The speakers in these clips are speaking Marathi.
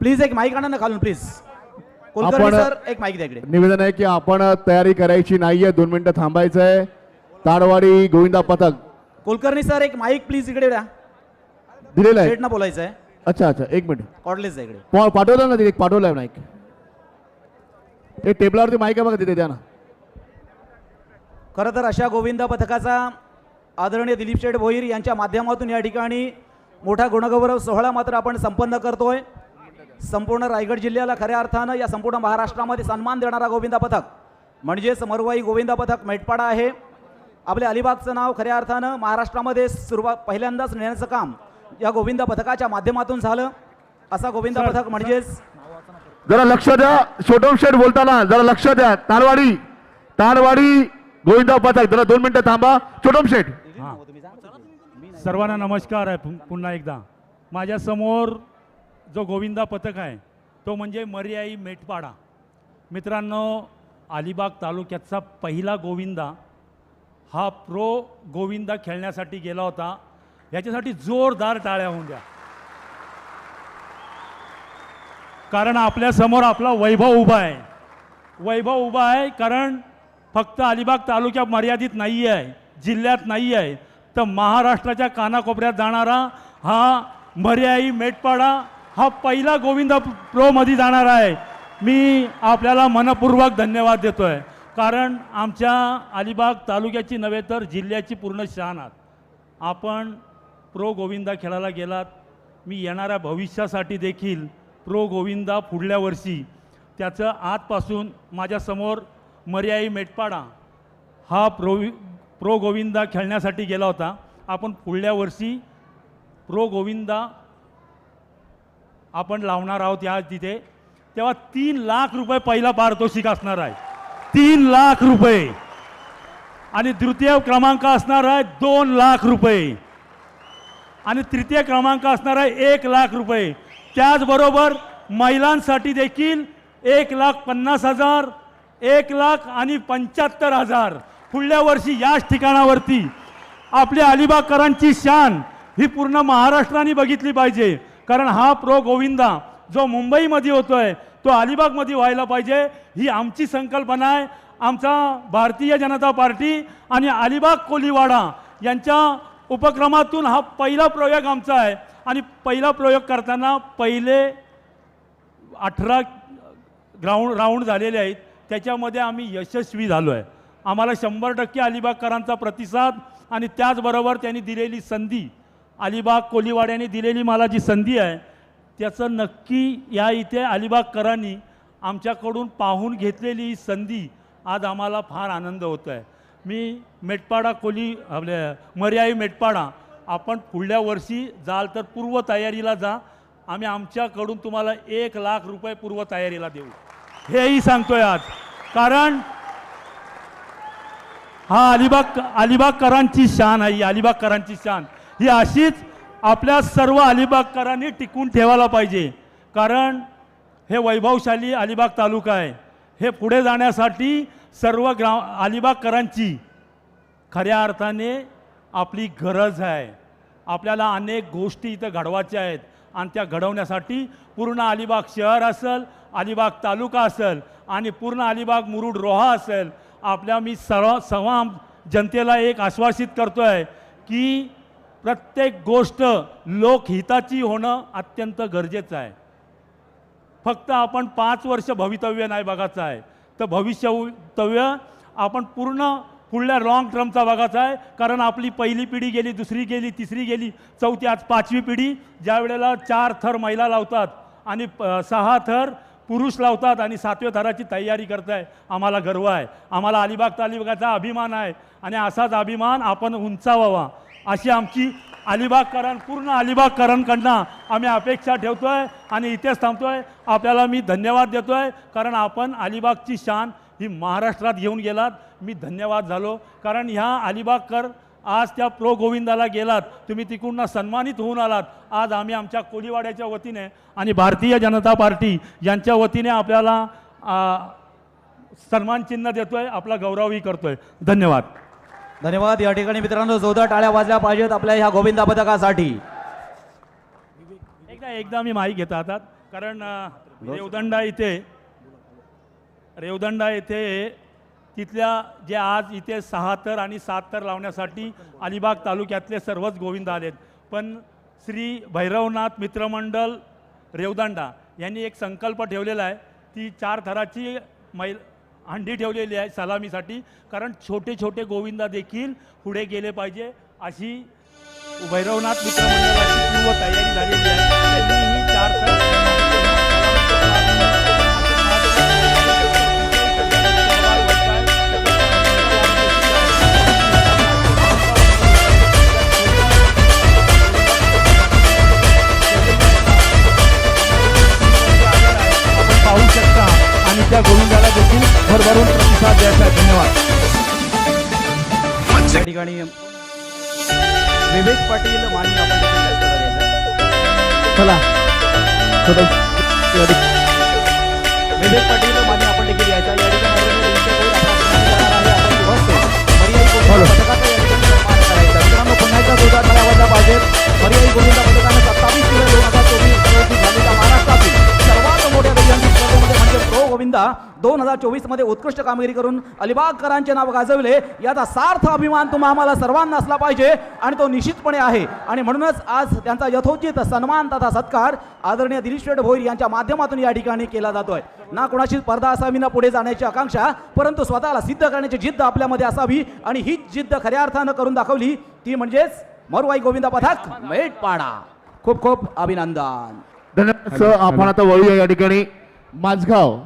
प्लीज एक माईक आणा ना खालून प्लीज कुलकर्णी आपण- सर एक माईक द्या इकडे. निवेदन आहे की आपण तयारी करायची नाहीये. दोन मिनिटं थांबायचं आहे ताडवाडी गोविंदा पथक. कुलकर्णी सर एक माईक प्लीज इकडे द्या. दिलेलं आहे. ना बोलायचं आहे अच्छा अच्छा. एक मिनिट. कॉडलेस इकडे. पा- पाठवलं ना तिथे पाठवलंय माईक हे टेबलावरती माईक आहे बघा तिथे द्या ना. खरं तर अशा गोविंदा पथकाचा आदरणीय दिलीप शेठ भोईर यांच्या माध्यमातून या ठिकाणी मोठा गुणगौरव सोहळा मात्र आपण संपन्न करतोय. संपूर्ण रायगड जिल्ह्याला खऱ्या अर्थानं या संपूर्ण महाराष्ट्रामध्ये सन्मान देणारा गोविंदा पथक म्हणजेच मरुवाई गोविंदा पथक मेटपाडा आहे. आपल्या अलिबागचं नाव खऱ्या अर्थानं महाराष्ट्रामध्ये सुरुवात पहिल्यांदाच नेण्याचं काम या गोविंदा पथकाच्या माध्यमातून झालं. असा गोविंदा पथक म्हणजेच जरा लक्ष द्या छोटम शेठ बोलताना जरा लक्ष द्या. तारवाडी तारवाडी गोविंदा पथक. जरा दोन मिनिटं थांबा. छोटम शेठ. सर्वांना नमस्कार आहे पु- पुन्हा एकदा. माझ्यासमोर जो गोविंदा पथक आहे तो म्हणजे मर्याई मेटपाडा. मित्रांनो अलिबाग तालुक्याचा पहिला गोविंदा हा प्रो गोविंदा खेळण्यासाठी गेला होता. याच्यासाठी जोरदार टाळ्या होऊन द्या. कारण आपल्यासमोर आपला वैभव उभा आहे. वैभव उभा आहे कारण फक्त अलिबाग तालुक्यात मर्यादित नाही आहे जिल्ह्यात नाही आहे तर महाराष्ट्राच्या कानाकोपऱ्यात जाणारा हा मर्याई मेटपाडा हा पहिला गोविंदा प्रोमध्ये जाणार आहे. मी आपल्याला मनपूर्वक धन्यवाद देतो आहे कारण आमच्या अलिबाग तालुक्याची नव्हे तर जिल्ह्याची पूर्ण शान आहात. आपण प्रो गोविंदा खेळायला गेलात. मी येणाऱ्या भविष्यासाठी देखील प्रो गोविंदा पुढल्या वर्षी त्याचं आजपासून माझ्यासमोर मर्याई मेटपाडा हा प्रो प्रो गोविंदा खेळण्यासाठी गेला होता. आपण पुढल्या वर्षी प्रो गोविंदा आपण लावणार आहोत या तिथे. तेव्हा तीन लाख रुपये पहिला पारितोषिक असणार आहे. तीन लाख रुपये. आणि द्वितीय क्रमांक असणार आहे दोन लाख रुपये. आणि तृतीय क्रमांक असणार आहे एक लाख रुपये. त्याचबरोबर महिलांसाठी देखील एक लाख पन्नास हजार एक लाख आणि पंच्याहत्तर हजार. पुढल्या वर्षी याच ठिकाणावरती आपल्या अलिबागकरांची शान ही पूर्ण महाराष्ट्राने बघितली पाहिजे. कारण हा प्रो गोविंदा जो मुंबईमध्ये होतोय तो अलिबागमध्ये व्हायला पाहिजे ही आमची संकल्पना आहे. आमचा भारतीय जनता पार्टी आणि अलिबाग कोलीवाडा यांच्या उपक्रमातून हा पहिला प्रयोग आमचा आहे. आणि पहिला प्रयोग करताना पहिले अठरा ग्राउंड राऊंड झालेले आहेत. त्याच्यामध्ये आम्ही यशस्वी झालो आहे आम्हाला शंभर टक्के अलिबागकरांचा प्रतिसाद आणि त्याचबरोबर त्यांनी दिलेली संधी. अलिबाग कोलीवाड्याने दिलेली मला जी संधी आहे त्याचं नक्की या इथे अलिबागकरांनी आमच्याकडून पाहून घेतलेली ही संधी आज आम्हाला फार आनंद होतो आहे. मी मेटपाडा कोली आपल्या मर्याई मेटपाडा आपण पुढल्या वर्षी जाल तर पूर्व तयारीला जा आम्ही आमच्याकडून तुम्हाला एक लाख रुपये पूर्व तयारीला देऊ. हेही सांगतोय आज. कारण हा अलिबाग अलिबागकरांची शान आहे अलिबागकरांची शान. ही अशीच आपल्या सर्व अलिबागकरांनी टिकून ठेवायला पाहिजे. कारण हे वैभवशाली अलिबाग तालुका आहे. हे पुढे जाण्यासाठी सर्व ग्रा अलिबागकरांची खऱ्या अर्थाने आपली गरज आहे. आपल्याला अनेक गोष्टी इथं घडवायच्या आहेत आणि त्या घडवण्यासाठी पूर्ण अलिबाग शहर असेल अलिबाग तालुका असेल आणि पूर्ण अलिबाग मुरुड रोहा असेल आपल्या मी सर्व सर्व जनतेला एक आश्वासित करतो आहे की प्रत्येक गोष्ट लोकहिताची होणं अत्यंत गरजेचं आहे. फक्त आपण पाच वर्ष भवितव्य नाही बघायचं आहे. तर भविष्यतव्य आपण पूर्ण पुढल्या लॉंग टर्मचा बघायचा आहे. कारण आपली पहिली पिढी गेली दुसरी गेली तिसरी गेली चौथी आज पाचवी पिढी ज्या वेळेला चार थर महिला लावतात आणि प- सहा थर पुरुष लावतात आणि सातव्या थराची तयारी करताय. आम्हाला गर्व आहे. आम्हाला अलिबाग तालिबागाचा अभिमान आहे. आणि असाच अभिमान आपण उंचावावा. अशी आमची अलिबागकरण पूर्ण अलिबागकरांकडनं आम्ही अपेक्षा ठेवतो आहे आणि इथेच थांबतो आहे आपल्याला मी धन्यवाद देतो आहे कारण आपण अलिबागची शान ही महाराष्ट्रात घेऊन गेलात. मी धन्यवाद झालो. कारण ह्या अलिबागकर आज त्या प्रो गोविंदाला गेलात तुम्ही तिकडून सन्मानित होऊन आलात. आज आम्ही आमच्या कोलीवाड्याच्या वतीने आणि भारतीय जनता पार्टी यांच्या वतीने आपल्याला सन्मान चिन्ह देतोय आपला गौरवही करतोय. धन्यवाद. धन्यवाद. या ठिकाणी मित्रांनो जोरदार टाळ्या वाजल्या पाहिजेत आपल्या ह्या गोविंदा पथकासाठी एकदा एकदा मी माहीत घेतो हातात कारण रेवदंडा इथे रेवदंडा येथे तिथल्या जे आज इथे सहा तर आणि सात तर लावण्यासाठी अलिबाग तालुक्यातले सर्वच गोविंद आलेत. पण श्री भैरवनाथ मित्रमंडळ रेवदांडा यांनी एक संकल्प ठेवलेला आहे. ती चार थराची मैल हंडी ठेवलेली आहे सलामीसाठी. कारण छोटे छोटे गोविंदा देखील पुढे गेले पाहिजे अशी भैरवनाथ मित्रमंडळाची पूर्व तयारी झालेली आहे. त्यांनी ही चार थर प्रतिसाद द्यायचा आहे. धन्यवाद ठिकाणी विवेक पाटील मानी आपण. चला विवेक पाटील मान्य आपण देखील यायचा दोन हजार चोवीसमध्ये उत्कृष्ट कामगिरी करून अलिबागकरांचे नाव गाजवले. याचा सार्थ अभिमान तुम्हा आम्हाला सर्वांना असला पाहिजे आणि तो निश्चितपणे आहे. आणि म्हणूनच आज त्यांचा यथोचित सन्मान तथा सत्कार आदरणीय दिलीश शेठ भोईर यांच्या माध्यमातून या ठिकाणी केला जातोय. ना कोणाची स्पर्धा असावी ना पुढे जाण्याची आकांक्षा परंतु स्वतःला सिद्ध करण्याची जिद्द आपल्यामध्ये असावी आणि हीच जिद्द खऱ्या अर्थानं करून दाखवली ती म्हणजेच मरुवाई गोविंदा पथक मेटपाडा. खूप खूप अभिनंदन. धन्यवाद सर. आपण आता वळूया या ठिकाणी. माझगाव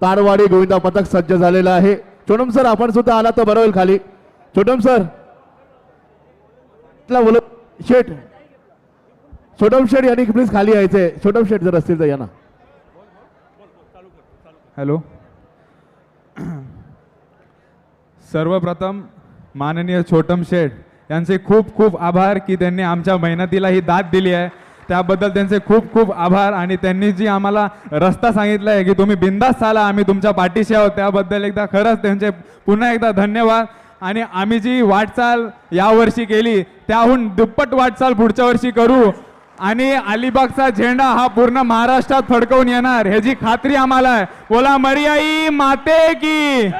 तारवाडी गोविंदा पथक सज्ज झालेलं आहे. छोटम सर आपण सुद्धा आला तर बरं होईल खाली. छोटम सर. इथला शेठ. छोटम शेठ यांनी प्लीज खाली यायचंय. छोटम शेठ जर असतील तर या ना. हॅलो. सर्वप्रथम माननीय छोटम शेठ यांचे खूप खूप आभार की त्यांनी आमच्या मेहनतीला ही दाद दिली आहे. त्याबद्दल त्यांचे खूप खूप आभार आणि त्यांनी जी आम्हाला रस्ता सांगितला आहे की तुम्ही बिंदास चाला आम्ही तुमच्या पाठीशी आहोत. त्याबद्दल एकदा खरंच त्यांचे पुन्हा एकदा धन्यवाद. आणि आम्ही जी वाटचाल यावर्षी केली त्याहून दुप्पट वाटचाल पुढच्या वर्षी करू. आणि अलिबागचा झेंडा हा पूर्ण महाराष्ट्रात फडकवून येणार ह्याची खात्री आम्हाला आहे. बोला मरियाई माते की.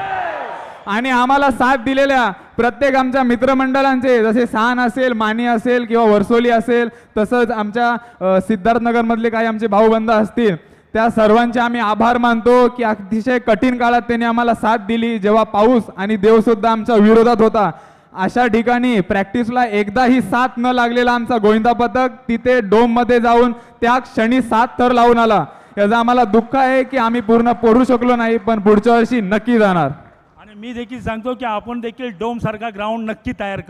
आणि आम्हाला साथ दिलेल्या प्रत्येक आमच्या मित्रमंडळांचे जसे सान असेल मानी असेल किंवा वर्सोली असेल तसंच आमच्या सिद्धार्थनगरमधले काही आमचे भाऊबंध असतील त्या सर्वांचे आम्ही आभार मानतो की अतिशय कठीण काळात त्यांनी आम्हाला साथ दिली. जेव्हा पाऊस आणि देवसुद्धा आमच्या विरोधात होता अशा ठिकाणी प्रॅक्टिसला एकदाही साथ न लागलेला आमचा गोविंदा पथक तिथे डोममध्ये जाऊन त्या क्षणी साथ तर लावून आला. याचं आम्हाला दुःख आहे की आम्ही पूर्ण पडू शकलो नाही पण पुढच्या वर्षी नक्की जाणार. मी देखील सांगतो की आपण देखील डोमसारखा ग्राउंड नक्की तयार करू.